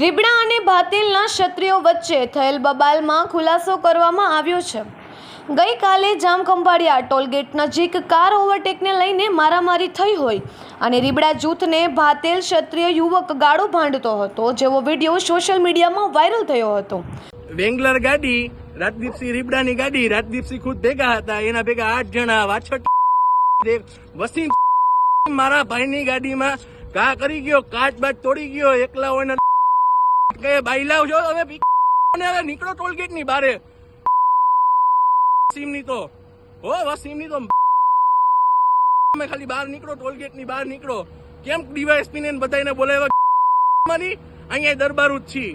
રીબડા અને ભાતિલના ક્ષત્રિયો વચ્ચે થયેલ બબાલમાં ખુલાસો કરવામાં આવ્યો છે. ગઈકાલે જામખંભાળિયા ટોલગેટ નજીક કાર ઓવરટેકને લઈને મારામારી થઈ હોય અને રીબડા જૂથને ભાતેલ ક્ષત્રિય યુવક ગાળો ભાંડતો હતો, જેવો વીડિયો સોશિયલ મીડિયામાં વાયરલ થયો હતો. વેંગલર ગાડી, રાજદીપસિંહ રીબડાની ગાડી, રાજદીપસિંહ ખુદ ભેગા હતા, એના ભેગા આઠ જણા વાછટ વસીમ મારા ભાઈની ગાડીમાં કા કરી ગયો, કાચ બાચ તોડી ગયો, એકલા હોય કે બાઈલાવ છો તમે હવે નીકળો ટોલગેટની બારે. વસીમની તો. હો વસીમની તો તમે ખાલી બહાર નીકળો ટોલગેટની બહાર નીકળો. કેમ ડીવાયએસપી ને બધાને બોલાવ્યા? અહીંયા દરબારું જ છી.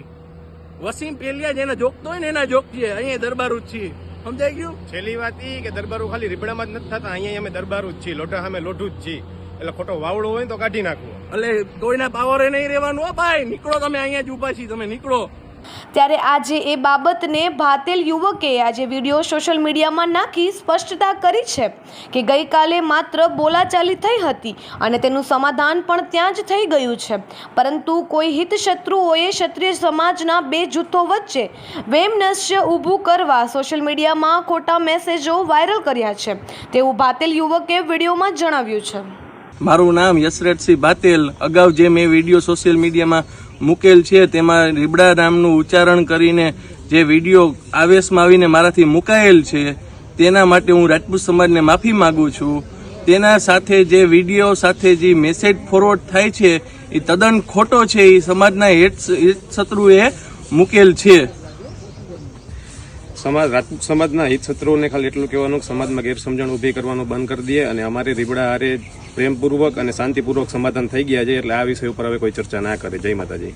વસીમ પેલિયા જેને જોગતો હોય ને એના જોગ છે, અહીંયા દરબારું જ છીએ સમજાઈ ગયું? છેલ્લી વાત એ કે દરબારો ખાલી રીબડામાં જ નથી થતા, અહીંયા અમે દરબારું જ છીએ લોટા અમે લોઢું જ છીએ એટલે ખોટો વાવડો હોય તો કાઢી નાખવો. એટલે કોઈના પાવરે નહીં રહેવાનું હો ભાઈ. નીકળો તમે અહીંયા જ ઊભા છીએ તમે નીકળો. ત્યારે આજે એ બાબતને ભાતેલ યુવકે આજે વીડિયો સોશિયલ મીડિયામાં નાખી સ્પષ્ટતા કરી છે કે ગઈકાલે માત્ર બોલાચાલી થઈ હતી અને તેનું સમાધાન પણ ત્યાં જ થઈ ગયું છે. પરંતુ કોઈ હિતશત્રુઓએ ક્ષત્રિય સમાજના બે જૂથો વચ્ચે વેમનસ્ય ઊભું કરવા સોશિયલ મીડિયામાં ખોટા મેસેજો વાયરલ કર્યા છે. તેવું ભાતેલ યુવકે વિડીયોમાં જણાવ્યું છે. મારું નામ યશરથસિંહ બાતેલ. અગાઉ જે મેં વીડિયો સોશિયલ મીડિયામાં મૂકેલ છે, તેમાં રીબડા નામનું ઉચ્ચારણ કરીને જે વીડિયો આવેશમાં આવીને મારાથી મુકાયેલ છે, તેના માટે હું રાજપૂત સમાજને માફી માગું છું. તેના સાથે જે વીડિયો સાથે જે મેસેજ ફોરવર્ડ થાય છે, એ તદ્દન ખોટો છે, એ સમાજના હિત શત્રુએ મૂકેલ છે. સમાજ રાજપૂત સમાજના હિત શત્રુઓને ખાલી એટલું કહેવાનું કે સમાજમાં ગેરસમજણ ઊભી કરવાનું બંધ કરી દઈએ અને અમારે રીબડા હારે પ્રેમપૂર્વક અને શાંતિપૂર્વક સમાધાન થઈ ગયા છે એટલે આ વિષય ઉપર હવે કોઈ ચર્ચા ના કરે. જય માતાજી.